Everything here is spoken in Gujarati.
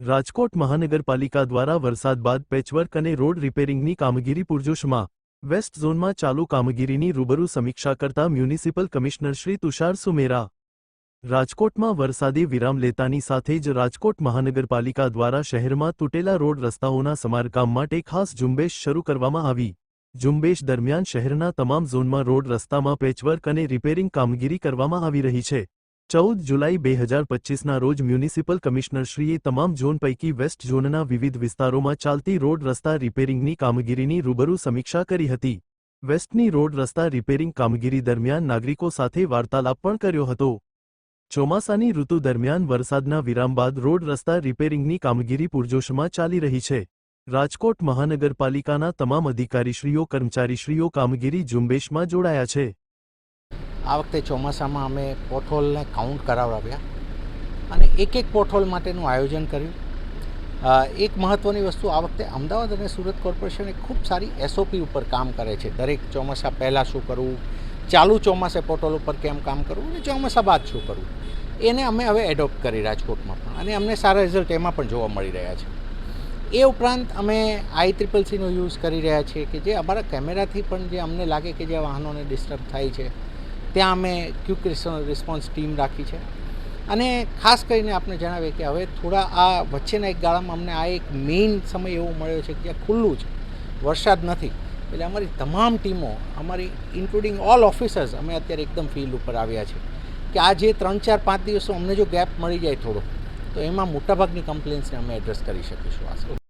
રાજકોટ મહાનગરપાલિકા દ્વારા વરસાદ બાદ પેચવર્ક અને રોડ રિપેરિંગની કામગીરી પૂરજોશમાં. વેસ્ટ ઝોનમાં ચાલુ કામગીરીની રૂબરૂ સમીક્ષા કરતા મ્યુનિસિપલ કમિશનર શ્રી તુષાર સુમેરા. રાજકોટમાં વરસાદી વિરામ લેતાની સાથે જ રાજકોટ મહાનગરપાલિકા દ્વારા શહેરમાં તૂટેલા રોડ રસ્તાઓના સમારકામ માટે ખાસ ઝુંબેશ શરૂ કરવામાં આવી. ઝુંબેશ દરમિયાન શહેરના તમામ ઝોનમાં રોડ રસ્તામાં પેચવર્ક અને રિપેરિંગ કામગીરી કરવામાં આવી રહી છે. ચૌદ જુલાઈ બે હજાર પચ્ચીસના રોજ મ્યુનિસિપલ કમિશનરશ્રીએ તમામ ઝોન પૈકી વેસ્ટ ઝોનના વિવિધ વિસ્તારોમાં ચાલતી રોડ રસ્તા રિપેરિંગની કામગીરીની રૂબરૂ સમીક્ષા કરી હતી. વેસ્ટની રોડ રસ્તા રિપેરિંગ કામગીરી દરમિયાન નાગરિકો સાથે વાર્તાલાપ પણ કર્યો હતો. ચોમાસાની ઋતુ દરમિયાન વરસાદના વિરામ બાદ રોડ રસ્તા રિપેરિંગની કામગીરી પૂરજોશમાં ચાલી રહી છે. રાજકોટ મહાનગરપાલિકાના તમામ અધિકારીશ્રીઓ, કર્મચારીશ્રીઓ કામગીરી ઝુંબેશમાં જોડાયા છે. આ વખતે ચોમાસામાં અમે પોથોલને કાઉન્ટ કરાવડાવ્યા અને એક એક પોથોલ માટેનું આયોજન કર્યું. એક મહત્ત્વની વસ્તુ આ વખતે અમદાવાદ અને સુરત કોર્પોરેશન એ ખૂબ સારી એસઓપી ઉપર કામ કરે છે. દરેક ચોમાસા પહેલાં શું કરવું? ચાલુ ચોમાસે પોટહોલ ઉપર કેમ કામ કરવું? અને ચોમાસા બાદ શું કરવું? એને અમે હવે એડોપ્ટ કરી રાજકોટમાં પણ. અને અમને સારા રિઝલ્ટ એમાં પણ જોવા મળી રહ્યા છે. એ ઉપરાંત અમે આઈ ટ્રિપલ સીનો યુઝ કરી રહ્યા છીએ કે જે અમારા કેમેરાથી પણ જે અમને લાગે કે જે વાહનોને ડિસ્ટર્બ થાય છે ત્યાં અમે ક્યુક રિસ્પોન્સ ટીમ રાખી છે. અને ખાસ કરીને આપણે જણાવીએ કે હવે થોડા આ વચ્ચેના એક ગાળામાં અમને આ એક મેઇન સમય એવો મળ્યો છે કે જ્યાં ખુલ્લું છે. વરસાદ નથી. એટલે અમારી તમામ ટીમો, અમારી ઇન્ક્લુડિંગ ઓલ ઓફિસર્સ અમે અત્યારે એકદમ ફિલ્ડ ઉપર આવ્યા છે કે આ જે ત્રણ ચાર પાંચ દિવસો અમને જો ગેપ મળી જાય થોડો, તો એમાં મોટાભાગની કમ્પ્લેન્ટ્સને અમે એડ્રેસ કરી શકીશું. આ